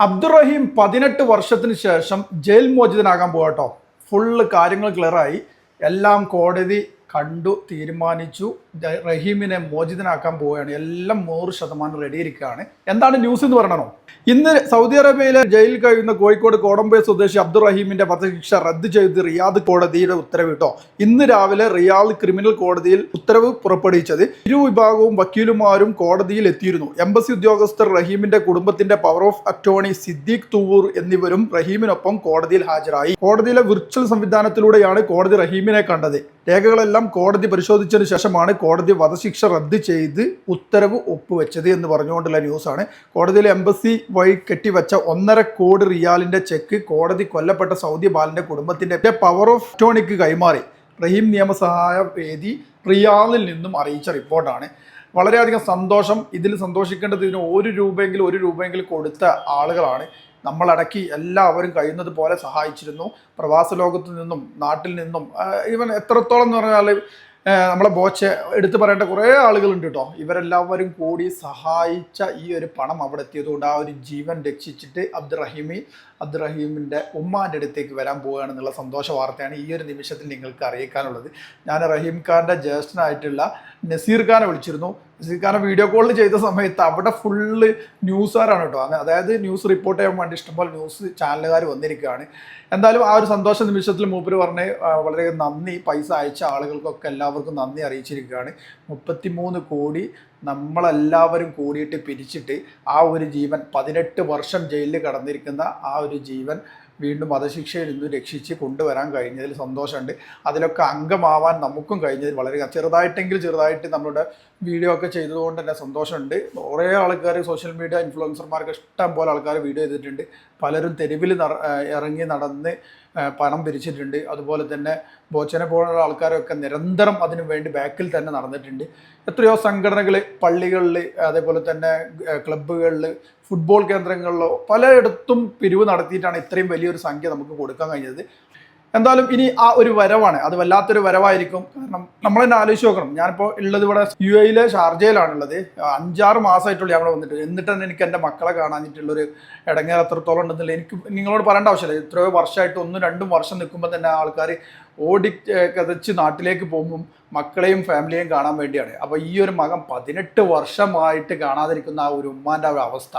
അബ്ദുറഹീം പതിനെട്ട് വർഷത്തിന് ശേഷം ജയിൽ മോചിതനാകാൻ പോകട്ടോ ഫുള്ള് കാര്യങ്ങൾ ക്ലിയറായി എല്ലാം കോടതി കണ്ടു തീരുമാനിച്ചു റഹീമിനെ മോചിതനാക്കാൻ പോവുകയാണ്. എല്ലാം നൂറ് ശതമാനം റെഡി ഇരിക്കുകയാണ്. എന്താണ് ന്യൂസ് എന്ന് പറയണോ? ഇന്ന് സൗദി അറേബ്യയിലെ ജയിലിൽ കഴിയുന്ന കോഴിക്കോട് കോടമ്പേ സ്വദേശി അബ്ദുറഹീമിന്റെ വധശിക്ഷ റദ്ദ് ചെയ്ത് റിയാദ് കോടതിയുടെ ഉത്തരവിട്ടോ? ഇന്ന് രാവിലെ റിയാദ് ക്രിമിനൽ കോടതിയിൽ ഉത്തരവ് പുറപ്പെടുവിച്ചത് ഇരു വിഭാഗവും വക്കീലുമാരും കോടതിയിൽ എത്തിയിരുന്നു. എംബസി ഉദ്യോഗസ്ഥർ റഹീമിന്റെ കുടുംബത്തിന്റെ power of attorney Siddique Thuvoor എന്നിവരും റഹീമിനൊപ്പം കോടതിയിൽ ഹാജരായി. കോടതിയിലെ വിർച്വൽ സംവിധാനത്തിലൂടെയാണ് കോടതി റഹീമിനെ കണ്ടത്. രേഖകളെല്ലാം കോടതി പരിശോധിച്ചതിന് ശേഷമാണ് കോടതി വധശിക്ഷ റദ്ദ് ചെയ്ത് ഉത്തരവ് ഒപ്പുവെച്ചത് എന്ന് പറഞ്ഞുകൊണ്ടുള്ള ന്യൂസാണ്. കോടതിയിലെ എംബസി വഴി കെട്ടിവെച്ച ഒന്നര കോടി റിയാലിന്റെ ചെക്ക് കോടതി കൊല്ലപ്പെട്ട സൗദി ബാലന്റെ കുടുംബത്തിന്റെ പവർ ഓഫ് ടോണിക്ക് കൈമാറി. റഹീം നിയമസഹായ വേദി റിയാദിൽ നിന്നും അറിയിച്ച റിപ്പോർട്ടാണ്. വളരെയധികം സന്തോഷം. ഇതിൽ സന്തോഷിക്കേണ്ടത് ഇതിന് ഒരു രൂപയെങ്കിലും ഒരു രൂപയെങ്കിലും കൊടുത്ത ആളുകളാണ്. നമ്മളടക്കി എല്ലാവരും കഴിയുന്നത് പോലെ സഹായിച്ചിരുന്നു. പ്രവാസ ലോകത്തു നിന്നും നാട്ടിൽ നിന്നും ഈവൻ എത്രത്തോളം എന്ന് പറഞ്ഞാൽ നമ്മളെ ബോച്ച് എടുത്തു പറയേണ്ട കുറേ ആളുകളുണ്ട് കേട്ടോ ഇവരെല്ലാവരും കൂടി സഹായിച്ച ഈ ഒരു പണം അവിടെ എത്തിയതുകൊണ്ട് ആ ഒരു ജീവൻ രക്ഷിച്ചിട്ട് അബ്ദുറഹീമി അബ്ദുറഹീമിന്റെ ഉമ്മാന്റെ അടുത്തേക്ക് വരാൻ പോവുകയാണെന്നുള്ള സന്തോഷ വാർത്തയാണ് ഈ ഒരു നിമിഷത്തിൽ നിങ്ങൾക്ക് അറിയിക്കാനുള്ളത്. ഞാൻ റഹീം ഖാന്റെ ജ്യേഷ്ഠനായിട്ടുള്ള നസീർ ഖാനെ വിളിച്ചിരുന്നു. ഖാനെ വീഡിയോ കോൾ ചെയ്ത സമയത്ത് അവിടെ ഫുള്ള് ന്യൂസുകാരാണ് കേട്ടോ. അതായത് ന്യൂസ് റിപ്പോർട്ട് ചെയ്യാൻ വേണ്ടി ഇഷ്ടംപോലെ ന്യൂസ് ചാനലുകാർ വന്നിരിക്കുകയാണ്. എന്തായാലും ആ ഒരു സന്തോഷ നിമിഷത്തിൽ മൂപ്പര് പറഞ്ഞ് വളരെ നന്ദി പൈസ അയച്ച ആളുകൾക്കൊക്കെ എല്ലാവർക്കും നന്ദി അറിയിച്ചിരിക്കുകയാണ്. മുപ്പത്തിമൂന്ന് കോടി നമ്മളെല്ലാവരും കൂടിയിട്ട് പിരിച്ചിട്ട് ആ ഒരു ജീവൻ പതിനെട്ട് വർഷം ജയിലിൽ കടന്നിരിക്കുന്ന ആ ഒരു ജീവൻ വീണ്ടും വധശിക്ഷയിൽ നിന്ന് രക്ഷിച്ച് കൊണ്ടുവരാൻ കഴിഞ്ഞതിൽ സന്തോഷമുണ്ട്. അതിലൊക്കെ അംഗമാവാൻ നമുക്കും കഴിഞ്ഞതിൽ വളരെ ചെറുതായിട്ടെങ്കിൽ ചെറുതായിട്ട് നമ്മളുടെ വീഡിയോ ഒക്കെ ചെയ്തതുകൊണ്ട് തന്നെ സന്തോഷമുണ്ട്. കുറേ ആൾക്കാർ സോഷ്യൽ മീഡിയ ഇൻഫ്ലുവൻസർമാർക്ക് ഇഷ്ടം പോലെ ആൾക്കാർ വീഡിയോ ചെയ്തിട്ടുണ്ട്. പലരും തെരുവിൽ ഇറങ്ങി നടന്ന് പണം പിരിച്ചിട്ടുണ്ട്. അതുപോലെ തന്നെ ബോച്ചനെ പോലുള്ള ആൾക്കാരൊക്കെ നിരന്തരം അതിനു വേണ്ടി ബാക്കിൽ തന്നെ നടന്നിട്ടുണ്ട്. എത്രയോ സംഘടനകൾ പള്ളികളിൽ അതേപോലെ തന്നെ ക്ലബ്ബുകളിൽ ഫുട്ബോൾ കേന്ദ്രങ്ങളിലോ പലയിടത്തും പിരിവ് നടത്തിയിട്ടാണ് ഇത്രയും വലിയൊരു സംഖ്യ നമുക്ക് കൊടുക്കാൻ കഴിഞ്ഞത്. എന്തായാലും ഇനി ആ ഒരു വരവാണ്. അത് വല്ലാത്തൊരു വരവായിരിക്കും. കാരണം നമ്മൾ തന്നെ ആലോചിച്ച് നോക്കണം. ഞാനിപ്പോൾ ഉള്ളത് ഇവിടെ യു എയിലെ ഷാർജയിലാണുള്ളത്. അഞ്ചാറ് മാസമായിട്ടുള്ള ഞാൻ വന്നിട്ട്. എന്നിട്ട് തന്നെ എനിക്ക് എന്റെ മക്കളെ കാണാനിട്ടുള്ളൊരു ഇടങ്ങേർ എത്രത്തോളം ഉണ്ടെന്നില്ല എനിക്ക് നിങ്ങളോട് പറയേണ്ട ആവശ്യമില്ല. എത്രയോ വർഷമായിട്ട് ഒന്നും രണ്ടും വർഷം നിൽക്കുമ്പോൾ തന്നെ ആൾക്കാർ ഓടി കതച്ച് നാട്ടിലേക്ക് പോകുമ്പം മക്കളെയും ഫാമിലിയെയും കാണാൻ വേണ്ടിയാണ്. അപ്പോൾ ഈ ഒരു മകൻ പതിനെട്ട് വർഷമായിട്ട് കാണാതിരിക്കുന്ന ആ ഒരു ഉമ്മാന്റെ ഒരു അവസ്ഥ.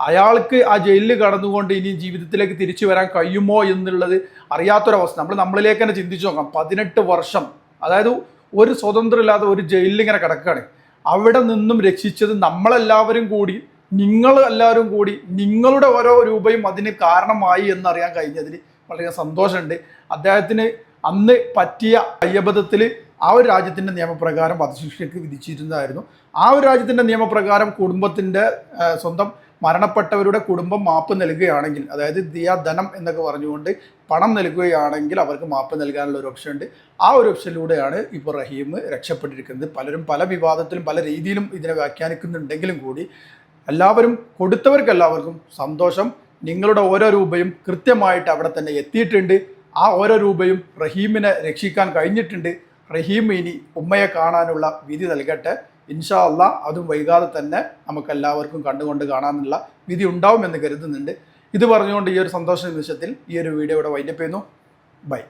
അയാൾക്ക് ആ ജയിലിൽ കടന്നുകൊണ്ട് ഇനി ജീവിതത്തിലേക്ക് തിരിച്ചു വരാൻ കഴിയുമോ എന്നുള്ളത് അറിയാത്തൊരവസ്ഥ. നമ്മൾ നമ്മളിലേക്ക് തന്നെ ചിന്തിച്ചു നോക്കാം. പതിനെട്ട് വർഷം അതായത് ഒരു സ്വതന്ത്രമില്ലാതെ ഒരു ജയിലിൽ ഇങ്ങനെ കിടക്കുകയാണ്. അവിടെ നിന്നും രക്ഷിച്ചത് നമ്മളെല്ലാവരും കൂടി നിങ്ങൾ എല്ലാവരും കൂടി നിങ്ങളുടെ ഓരോ രൂപയും അതിന് കാരണമായി എന്നറിയാൻ കഴിഞ്ഞതിൽ വളരെ സന്തോഷമുണ്ട്. അദ്ദേഹത്തിന് അന്ന് പറ്റിയ അയ്യബദ്ധത്തിൽ ആ ഒരു രാജ്യത്തിന്റെ നിയമപ്രകാരം വധശിക്ഷയ്ക്ക് വിധിച്ചിരുന്നതായിരുന്നു. ആ ഒരു രാജ്യത്തിന്റെ നിയമപ്രകാരം കുടുംബത്തിന്റെ സ്വന്തം മരണപ്പെട്ടവരുടെ കുടുംബം മാപ്പ് നൽകുകയാണെങ്കിൽ അതായത് ദിയ ധനം എന്നൊക്കെ പറഞ്ഞുകൊണ്ട് പണം നൽകുകയാണെങ്കിൽ അവർക്ക് മാപ്പ് നൽകാനുള്ള ഒരു ഓപ്ഷൻ ഉണ്ട്. ആ ഒരു ഓപ്ഷനിലൂടെയാണ് ഇപ്പോൾ റഹീം രക്ഷപ്പെട്ടിരിക്കുന്നത്. പലരും പല വിവാദത്തിലും പല രീതിയിലും ഇതിനെ വ്യാഖ്യാനിക്കുന്നുണ്ടെങ്കിലും കൂടി എല്ലാവരും കൊടുത്തവർക്കെല്ലാവർക്കും സന്തോഷം. നിങ്ങളുടെ ഓരോ രൂപയും കൃത്യമായിട്ട് അവിടെ തന്നെ എത്തിയിട്ടുണ്ട്. ആ ഓരോ രൂപയും റഹീമിനെ രക്ഷിക്കാൻ കഴിഞ്ഞിട്ടുണ്ട്. റഹീം ഇനി ഉമ്മയെ കാണാനുള്ള വിധി നൽകട്ടെ. ഇൻഷാ അല്ല അതും വൈകാതെ തന്നെ നമുക്ക് എല്ലാവർക്കും കണ്ടുകൊണ്ട് കാണാനുള്ള വിധി ഉണ്ടാവുമെന്ന് കരുതുന്നുണ്ട്. ഇത് പറഞ്ഞുകൊണ്ട് ഈ ഒരു സന്തോഷ നിമിഷത്തിൽ ഈ ഒരു വീഡിയോ ഇവിടെ വൈൻഡപ്പ് ചെയ്യുന്നു. ബൈ